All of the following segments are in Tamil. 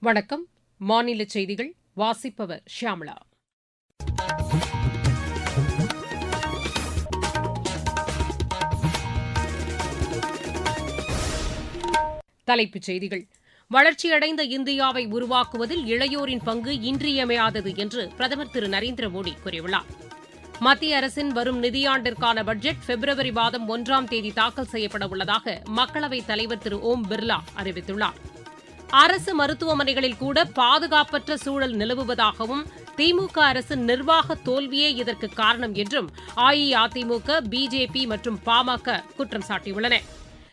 வணக்கம். மாநில செய்திகள் வாசிப்பவர் ஷியாமளா தலைப்புச் செய்திகள். வளர்ச்சியடைந்த இந்தியாவை உருவாக்குவதில் இளையோரின் பங்கு இன்றியமையாதது என்று பிரதமர் திரு நரேந்திர மோடி கூறியுள்ளார். மத்திய அரசின் வரும் நிதியாண்டிற்கான பட்ஜெட் பிப்ரவரி மாதம் ஒன்றாம் தேதி தாக்கல் செய்யப்பட உள்ளதாக மக்களவைத் தலைவர் திரு ஓம் பிர்லா அறிவித்துள்ளார். அரசு மருத்துவமனைகளில் கூட பாதுகாப்பற்ற சூழல் நிலவுவதாகவும் திமுக அரசின் நிர்வாக தோல்வியே இதற்கு காரணம் என்றும் அஇஅதிமுக பிஜேபி மற்றும் பாமக குற்றம் சாட்டியுள்ளன.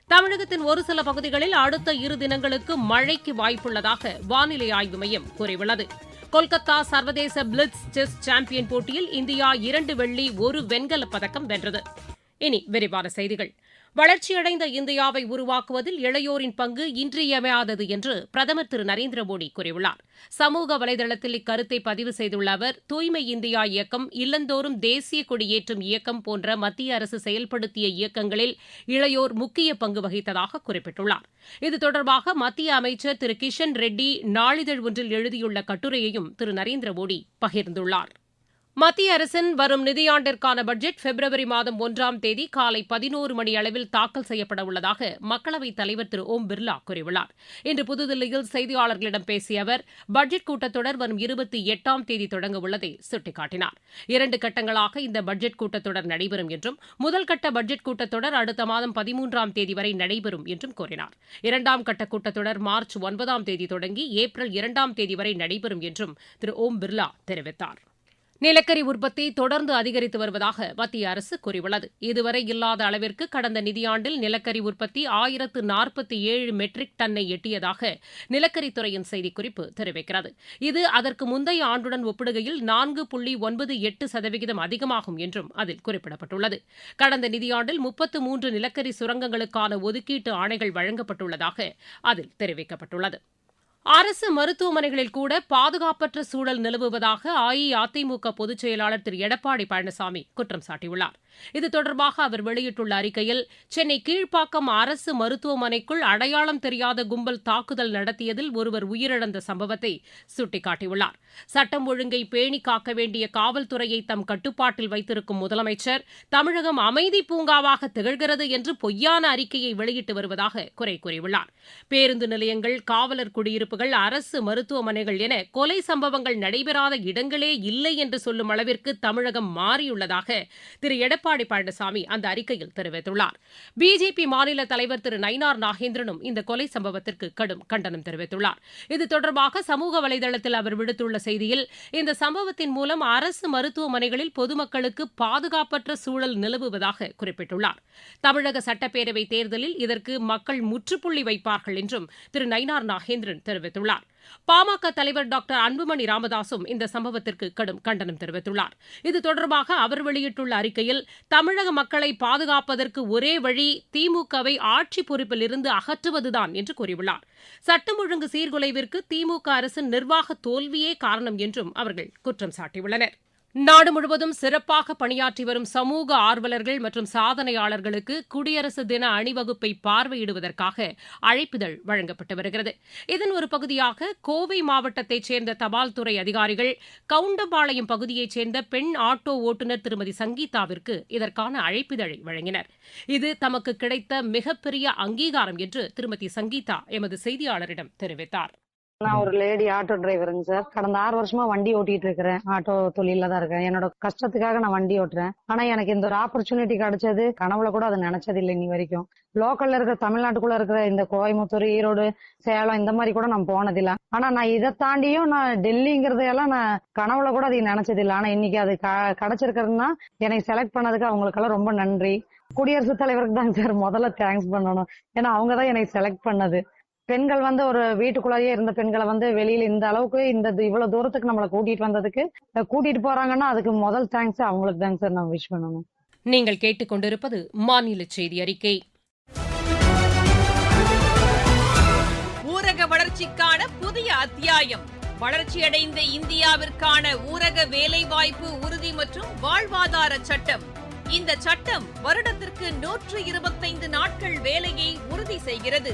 தமிழகத்தின் ஒரு சில பகுதிகளில் அடுத்த இரு தினங்களுக்கு மழைக்கு வாய்ப்புள்ளதாக வானிலை ஆய்வு மையம் கூறியுள்ளது. கொல்கத்தா சர்வதேச பிளிட்ஸ் செஸ் சாம்பியன் போட்டியில் இந்தியா இரண்டு வெள்ளி ஒரு வெண்கலப் பதக்கம் வென்றது. இனி விரிவான செய்திகள். வளர்ச்சியடைந்த இந்தியாவை உருவாக்குவதில் இளையோரின் பங்கு இன்றியமையாதது என்று பிரதமர் திரு நரேந்திர மோடி கூறியுள்ளார். சமூக வலைதளத்தில் இக்கருத்தை பதிவு செய்துள்ள அவர் தூய்மை இந்தியா இயக்கம் இல்லந்தோறும் தேசிய கொடியேற்றும் இயக்கம் போன்ற மத்திய அரசு செயல்படுத்திய இயக்கங்களில் இளையோர் முக்கிய பங்கு வகித்ததாக குறிப்பிட்டுள்ளார். இது தொடர்பாக மத்திய அமைச்சர் திரு கிஷன் ரெட்டி நாளிதழ் ஒன்றில் எழுதியுள்ள கட்டுரையையும் திரு நரேந்திர மோடி பகிர்ந்துள்ளார். மத்திய அரசின் வரும் நிதியாண்டிற்கான பட்ஜெட் பிப்ரவரி மாதம் ஒன்றாம் தேதி காலை பதினோரு மணி அளவில் தாக்கல் செய்யப்பட உள்ளதாக மக்களவைத் தலைவர் திரு ஓம் பிர்லா கூறியுள்ளார். இன்று புதுதில்லியில் செய்தியாளர்களிடம் பேசிய அவர் பட்ஜெட் கூட்டத்தொடர் வரும் இருபத்தி எட்டாம் தேதி தொடங்க உள்ளதை சுட்டிக்காட்டினார். இரண்டு கட்டங்களாக இந்த பட்ஜெட் கூட்டத்தொடர் நடைபெறும் என்றும் முதல் கட்ட பட்ஜெட் கூட்டத்தொடர் அடுத்த மாதம் பதிமூன்றாம் தேதி வரை நடைபெறும் என்றும் கூறினார். இரண்டாம் கட்ட கூட்டத்தொடர் மார்ச் ஒன்பதாம் தேதி தொடங்கி ஏப்ரல் இரண்டாம் தேதி வரை நடைபெறும் என்றும் திரு ஓம் பிர்லா தெரிவித்தார். நிலக்கரி உற்பத்தி தொடர்ந்து அதிகரித்து வருவதாக மத்திய அரசு கூறியுள்ளது. இதுவரை இல்லாத அளவிற்கு கடந்த நிதியாண்டில் நிலக்கரி உற்பத்தி ஆயிரத்து நாற்பத்தி ஏழு மெட்ரிக் டன்னை எட்டியதாக நிலக்கரித்துறையின் செய்திக்குறிப்பு தெரிவிக்கிறது. இது அதற்கு முந்தைய ஆண்டுடன் ஒப்பிடுகையில் நான்கு புள்ளி ஒன்பது எட்டு சதவிகிதம் அதிகமாகும் என்றும் அதில் குறிப்பிடப்பட்டுள்ளது. கடந்த நிதியாண்டில் முப்பத்து மூன்று நிலக்கரி சுரங்கங்களுக்கான ஒதுக்கீட்டு ஆணைகள் வழங்கப்பட்டுள்ளதாக அதில் தெரிவிக்கப்பட்டுள்ளது. அரசு மருத்துவமனைகளில் கூட பாதுகாப்பற்ற சூழல் நிலவுவதாக அஇஅதிமுக பொதுச் செயலாளர் திரு. எடப்பாடி பழனிசாமி குற்றம் சாட்டியுள்ளார். இது தொடர்பாக அவர் வெளியிட்டுள்ள அறிக்கையில் சென்னை கீழ்ப்பாக்கம் அரசு மருத்துவமனைக்குள் அடையாளம் தெரியாத கும்பல் தாக்குதல் நடத்தியதில் ஒருவர் உயிரிழந்த சம்பவத்தை சுட்டிக்காட்டியுள்ளார். சட்டம் ஒழுங்கை பேணி காக்க வேண்டிய காவல்துறையை தம் கட்டுப்பாட்டில் வைத்திருக்கும் முதலமைச்சர் தமிழகம் அமைதி பூங்காவாக திகழ்கிறது என்று பொய்யான அறிக்கையை வெளியிட்டு வருவதாக குறை கூறியுள்ளார். பேருந்து நிலையங்கள் காவலர் குடியிருப்பு குடியிருப்புகள் அரசு மருத்துவமனைகள் என கொலை சம்பவங்கள் நடைபெறாத இடங்களே இல்லை என்று சொல்லும் அளவிற்கு தமிழகம் மாறியுள்ளதாக திரு. எடப்பாடி பழனிசாமி அந்த அறிக்கையில் தெரிவித்துள்ளார். பிஜேபி மாநில தலைவர் திரு. நயினார் நாகேந்திரனும் இந்த கொலை சம்பவத்திற்கு கடும் கண்டனம் தெரிவித்துள்ளார். இது தொடர்பாக சமூக வலைதளத்தில் அவர் விடுத்துள்ள செய்தியில் இந்த சம்பவத்தின் மூலம் அரசு மருத்துவமனைகளில் பொதுமக்களுக்கு பாதுகாப்பற்ற சூழல் நிலவுவதாக குறிப்பிட்டுள்ளார். தமிழக சட்டப்பேரவை தேர்தலில் இதற்கு மக்கள் முற்றுப்புள்ளி வைப்பார்கள் என்றும் திரு. நயினார் நாகேந்திரன் தெரிவித்தார் தெரிவித்துள்ளார். பாமக தலைவர் டாக்டர் அன்புமணி ராமதாசும் இந்த சம்பவத்திற்கு கடும் கண்டனம் தெரிவித்துள்ளார். இது தொடர்பாக அவர் வெளியிட்டுள்ள அறிக்கையில் தமிழக மக்களை பாதுகாப்பதற்கு ஒரே வழி திமுகவை ஆட்சி பொறுப்பில் இருந்து அகற்றுவதுதான் என்று கூறியுள்ளார். சட்டம் ஒழுங்கு சீர்குலைவிற்கு திமுக அரசின் நிர்வாக தோல்வியே காரணம் என்றும் அவர்கள் குற்றம் சாட்டியுள்ளனர். நாடு முழுவதும் சிறப்பாக பணியாற்றி வரும் சமூக ஆர்வலர்கள் மற்றும் சாதனையாளர்களுக்கு குடியரசு தின அணிவகுப்பை பார்வையிடுவதற்காக அழைப்பிதழ் வழங்கப்பட்டு வருகிறது. இதன் ஒரு பகுதியாக கோவை மாவட்டத்தைச் சேர்ந்த தபால் துறை அதிகாரிகள் கவுண்டம்பாளையம் பகுதியைச் சேர்ந்த பெண் ஆட்டோ ஓட்டுநர் திருமதி சங்கீதாவிற்கு இதற்கான அழைப்பிதழை வழங்கினர். இது தமக்கு கிடைத்த மிகப்பெரிய அங்கீகாரம் என்று திருமதி சங்கீதா எமது செய்தியாளரிடம் தெரிவித்தார். நான் ஒரு லேடி ஆட்டோ டிரைவருங்க சார் கடந்த ஆறு வருஷமா வண்டி ஓட்டிட்டு இருக்கிறேன். ஆட்டோ தொழில தான் இருக்கேன். என்னோட கஷ்டத்துக்காக நான் வண்டி ஓட்டுறேன். ஆனா எனக்கு இந்த ஒரு ஆப்பர்ச்சுனிட்டி கிடைச்சது கனவுல கூட அது நினைச்சது இல்லை இன்னி வரைக்கும். லோக்கல்ல இருக்கிற தமிழ்நாட்டுக்குள்ள இருக்கிற இந்த கோயம்புத்தூர் ஈரோடு சேலம் இந்த மாதிரி கூட நான் போனதில்ல. ஆனா நான் இதை தாண்டியும் நான் டெல்லிங்கிறதையெல்லாம் நான் கனவுல கூட அதை நினைச்சது இல்லை. ஆனா இன்னைக்கு அது க- கிடைச்சிருக்கிறதுனா என்னை செலக்ட் பண்ணதுக்கு அவங்களுக்கெல்லாம் ரொம்ப நன்றி. குடியரசுத் தலைவருக்கு தான் சார் முதல்ல தேங்க்ஸ் பண்ணணும். ஏன்னா அவங்க தான் என்னை செலக்ட் பண்ணது. பெண்கள் வந்து ஒரு வீட்டுக்குள்ளேயே இருந்த பெண்களை வந்து வெளியில இந்த அளவுக்கு இந்த இவ்வளவு தூரத்துக்கு நம்மளை கூட்டிட்டு வந்ததுக்கு கூட்டிட்டு போறாங்கன்னா அதுக்கு முதல் தேங்க்ஸ் அவங்களுக்கு தாங்க சார் நான் விஷ் பண்ணணும். நீங்கள் கேட்டுக்கொண்டிருப்பது மாநில செய்தி அறிக்கை. ஊரக வளர்ச்சிக்கான புதிய அத்தியாயம். வளர்ச்சியடைந்த இந்தியாவிற்கான ஊரக வேலைவாய்ப்பு உறுதி மற்றும் வாழ்வாதார சட்டம். இந்த சட்டம் வருடத்திற்கு நூற்று இருபத்தைந்து நாட்கள் வேலையை உறுதி செய்கிறது.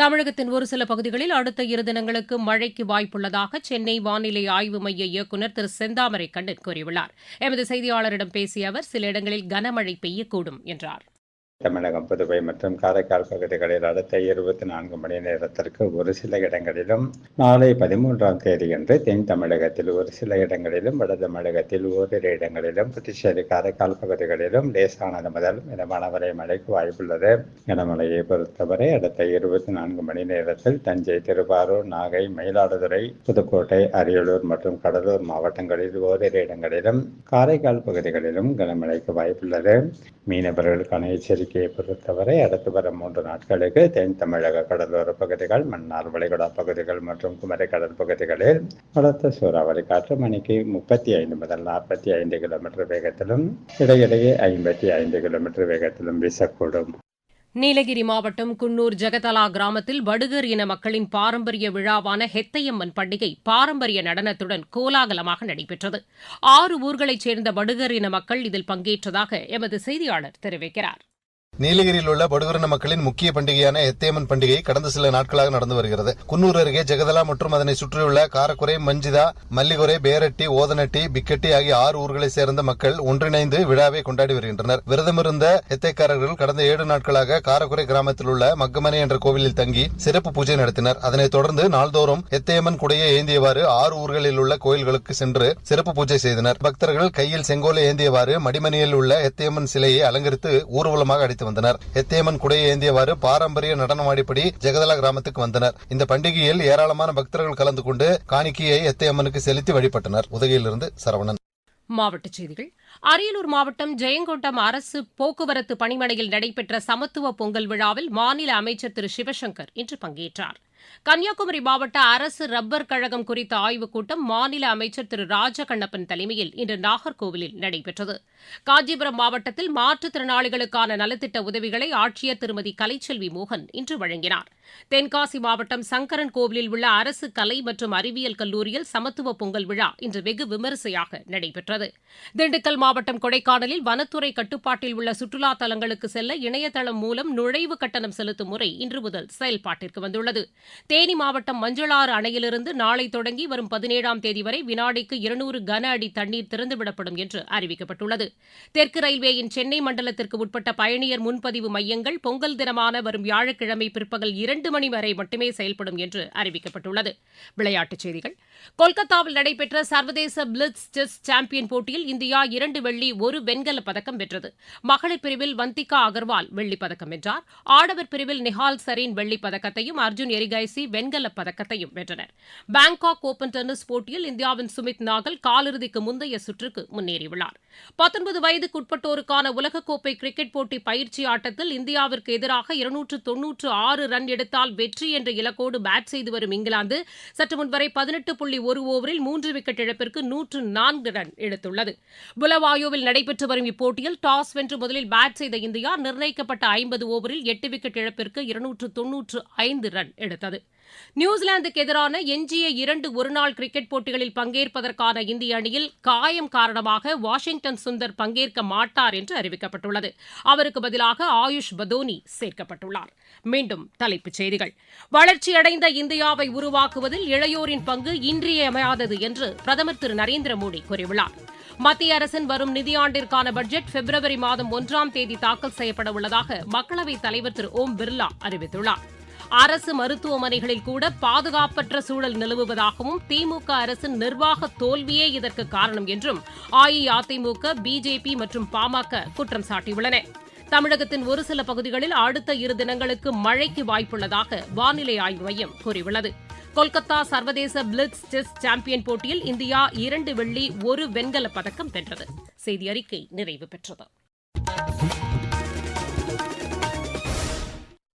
தமிழகத்தின் ஒரு சில பகுதிகளில் அடுத்த இரு தினங்களுக்கு மழைக்கு வாய்ப்புள்ளதாக சென்னை வானிலை ஆய்வு மைய இயக்குநர் திரு செந்தாமரை கண்ணன் கூறியுள்ளார். எமது செய்தியாளரிடம் பேசிய அவர் சில இடங்களில் கனமழை பெய்யக்கூடும் என்றார். தமிழகம் புதுவை மற்றும் காரைக்கால் பகுதிகளில் அடுத்த இருபத்தி நான்கு மணி நேரத்திற்கு ஒரு சில இடங்களிலும் நாளை பதிமூன்றாம் தேதியன்று தென் தமிழகத்தில் ஒரு சில இடங்களிலும் வட தமிழகத்தில் ஓரிரு இடங்களிலும் புதுச்சேரி காரைக்கால் பகுதிகளிலும் லேசானது முதல் மிதமான வரை மழைக்கு வாய்ப்புள்ளது. கனமழையை பொறுத்தவரை அடுத்த இருபத்தி நான்கு மணி நேரத்தில் தஞ்சை திருவாரூர் நாகை மயிலாடுதுறை புதுக்கோட்டை அரியலூர் மற்றும் கடலூர் மாவட்டங்களில் ஓரிரு இடங்களிலும் காரைக்கால் பகுதிகளிலும் கனமழைக்கு வாய்ப்புள்ளது. மீனவர்களுக்கான எச்சரிக்கை எச்சரிக்கையை பொறுத்தவரை அடுத்து வரும் மூன்று நாட்களுக்கு தென் தமிழக கடலோர பகுதிகள் மன்னார் வளைகுடா பகுதிகள் மற்றும் குமரி கடல் பகுதிகளில் பலத்த சூறாவளி காற்று மணிக்கு முப்பத்தி ஐந்து முதல் நாற்பத்தி ஐந்து கிலோமீட்டர் வேகத்திலும் இடையிடையே ஐம்பத்தி ஐந்து கிலோமீட்டர் வேகத்திலும் வீசக்கூடும். நீலகிரி மாவட்டம் குன்னூர் ஜெகதலா கிராமத்தில் வடுகர் இன மக்களின் பாரம்பரிய விழாவான ஹெத்தையம்மன் பண்டிகை பாரம்பரிய நடனத்துடன் கோலாகலமாக நடைபெற்றது. ஆறு ஊர்களைச் சேர்ந்த வடுகர் இன மக்கள் இதில் பங்கேற்றதாக எமது செய்தியாளர் தெரிவிக்கிறார். நீலகிரியில் உள்ள படுகுரின மக்களின் முக்கிய பண்டிகையான எத்தேமன் பண்டிகை கடந்த சில நாட்களாக நடந்து வருகிறது. குன்னூர் அருகே ஜெகதலா மற்றும் அதனை சுற்றியுள்ள காரக்குறை மஞ்சிதா மல்லிகுறை பேரட்டி ஓதனட்டி பிக்கட்டி ஆகிய ஆறு ஊர்களைச் சேர்ந்த மக்கள் ஒன்றிணைந்து விழாவை கொண்டாடி வருகின்றனர். விரதமிருந்த எத்தைக்காரர்கள் கடந்த ஏழு நாட்களாக காரக்குறை கிராமத்தில் உள்ள மக்கமனை என்ற கோவிலில் தங்கி சிறப்பு பூஜை நடத்தினர். அதனைத் தொடர்ந்து நாள்தோறும் எத்தையம்மன் குடையை ஏந்தியவாறு ஆறு ஊர்களில் உள்ள கோயில்களுக்கு சென்று சிறப்பு பூஜை செய்தனர். பக்தர்கள் கையில் செங்கோலை ஏந்தியவாறு மடிமணியில் உள்ள எத்தையம்மன் சிலையை அலங்கரித்து ஊர்வலமாக அடித்து வந்தனர். எத்தையம்மன் குடையை ஏந்தியவாறு பாரம்பரிய நடனமாடிப்படி ஜெகதலா கிராமத்துக்கு வந்தனர். இந்த பண்டிகையில் ஏராளமான பக்தர்கள் கலந்து கொண்டு காணிக்கையை எத்தையம்மனுக்கு செலுத்தி வழிபட்டனர். உதகையிலிருந்து சரவணன். மாவட்டச் செய்திகள். அரியலூர் மாவட்டம் ஜெயங்கொண்டம் அரசு போக்குவரத்து பணிமனையில் நடைபெற்ற சமத்துவ பொங்கல் விழாவில் மாநில அமைச்சர் திரு சிவசங்கர் இன்று பங்கேற்றார். கன்னியாகுமரி மாவட்ட அரசு ரப்பர் கழகம் குறித்த ஆய்வுக் கூட்டம் மாநில அமைச்சர் திரு ராஜகண்ணப்பன் தலைமையில் இன்று நாகர்கோவிலில் நடைபெற்றது. காஞ்சிபுரம் மாவட்டத்தில் மாற்றுத்திறனாளிகளுக்கான நலத்திட்ட உதவிகளை ஆட்சியர் திருமதி கலைச்செல்வி மோகன் இன்று வழங்கினார். தென்காசி மாவட்டம் சங்கரன் கோவிலில் உள்ள அரசு கலை மற்றும் அறிவியல் கல்லூரியில் சமத்துவ பொங்கல் விழா இன்று வெகு விமரிசையாக நடைபெற்றது. திண்டுக்கல் மாவட்டம் கொடைக்கானலில் வனத்துறை கட்டுப்பாட்டில் உள்ள சுற்றுலா தலங்களுக்கு செல்ல இணையதளம் மூலம் நுழைவு கட்டணம் செலுத்தும் முறை இன்று முதல் செயல்பாட்டிற்கு வந்துள்ளது. தேனி மாவட்டம் மஞ்சளாறு அணையிலிருந்து நாளை தொடங்கி வரும் பதினேழாம் தேதி வரை வினாடிக்கு இருநூறு கன அடி தண்ணீர் திறந்துவிடப்படும் என்று அறிவிக்கப்பட்டுள்ளது. தெற்கு ரயில்வேயின் சென்னை மண்டலத்திற்கு உட்பட்ட பயணியர் முன்பதிவு மையங்கள் பொங்கல் தினமான வரும் வியாழக்கிழமை பிற்பகல் இரண்டு மணி வரை மட்டுமே செயல்படும் என்று அறிவிக்கப்பட்டுள்ளது. விளையாட்டுச் செய்திகள். கொல்கத்தாவில் நடைபெற்ற சர்வதேச பிளிட்ஸ் செஸ் சாம்பியன் போட்டியில் இந்தியா இரண்டு வெள்ளி ஒரு வெண்கலப் பதக்கம் வென்றது. மகளிர் பிரிவில் வந்திகா அகர்வால் வெள்ளிப் பதக்கம் வென்றார். ஆடவர் பிரிவில் நிஹால் சரீன் வெள்ளிப் பதக்கத்தையும் அர்ஜுன் எரிகைசி வெண்கலப் பதக்கத்தையும் வென்றனர். பாங்காக் ஓபன் டென்னிஸ் போட்டியில் இந்தியாவின் சுமித் நாகல் காலிறுதிக்கு முந்தைய சுற்றுக்கு முன்னேறியுள்ளார். பத்தொன்பது வயதுக்குட்பட்டோருக்கான உலகக்கோப்பை கிரிக்கெட் போட்டி பயிற்சி ஆட்டத்தில் இந்தியாவிற்கு எதிராக இருநூற்று தொன்னூற்று ஆறு ரன் எடுத்தால் வெற்றி என்ற இலக்கோடு பேட் செய்து வரும் இங்கிலாந்து சற்று முன்வரை பதினெட்டு புள்ளி ஒரு ஓவரில் மூன்று விக்கெட் இழப்பிற்கு நூற்று நான்கு ரன் எடுத்துள்ளது. புலவாயோவில் நடைபெற்று வரும் இப்போட்டியில் டாஸ் வென்று முதலில் பேட் செய்த இந்தியா நிர்ணயிக்கப்பட்ட ஐம்பது ஓவரில் எட்டு விக்கெட் இழப்பிற்கு இருநூற்று தொன்னூற்று ஐந்து ரன் எடுத்தது. நியூசிலாந்துக்கு எதிரான எஞ்சிய இரண்டு ஒருநாள் கிரிக்கெட் போட்டிகளில் பங்கேற்பதற்கான இந்திய அணியில் காயம் காரணமாக வாஷிங்டன் சுந்தர் பங்கேற்க மாட்டார் என்று அறிவிக்கப்பட்டுள்ளது. அவருக்கு பதிலாக ஆயுஷ் பதோனி சேர்க்கப்பட்டுள்ளார். மீண்டும் தலைப்புச் செய்திகள். வளர்ச்சியடைந்த இந்தியாவை உருவாக்குவதில் இளையோரின் பங்கு இன்றியமையாதது என்று பிரதமர் திரு நரேந்திர மோடி கூறியுள்ளார். மத்திய அரசின் வரும் நிதியாண்டிற்கான பட்ஜெட் பிப்ரவரி மாதம் ஒன்றாம் தேதி தாக்கல் செய்யப்பட உள்ளதாக மக்களவைத் தலைவர் திரு ஓம் பிர்லா அறிவித்துள்ளாா் அரசு மருத்துவமனைகளில் கூட பாதுகாப்பற்ற சூழல் நிலவுவதாகவும் திமுக அரசின் நிர்வாக தோல்வியே இதற்கு காரணம் என்றும் அஇஅதிமுக பிஜேபி மற்றும் பாமக குற்றம் சாட்டியுள்ளன. தமிழகத்தின் ஒரு சில பகுதிகளில் அடுத்த இரு தினங்களுக்கு மழைக்கு வாய்ப்புள்ளதாக வானிலை ஆய்வு மையம் கூறியுள்ளது. கொல்கத்தா சர்வதேச பிளிட்ஸ் செஸ் சாம்பியன் போட்டியில் இந்தியா இரண்டு வெள்ளி ஒரு வெண்கலப் பதக்கம் வென்றது. செய்தி அறிக்கை நிறைவு பெற்றது.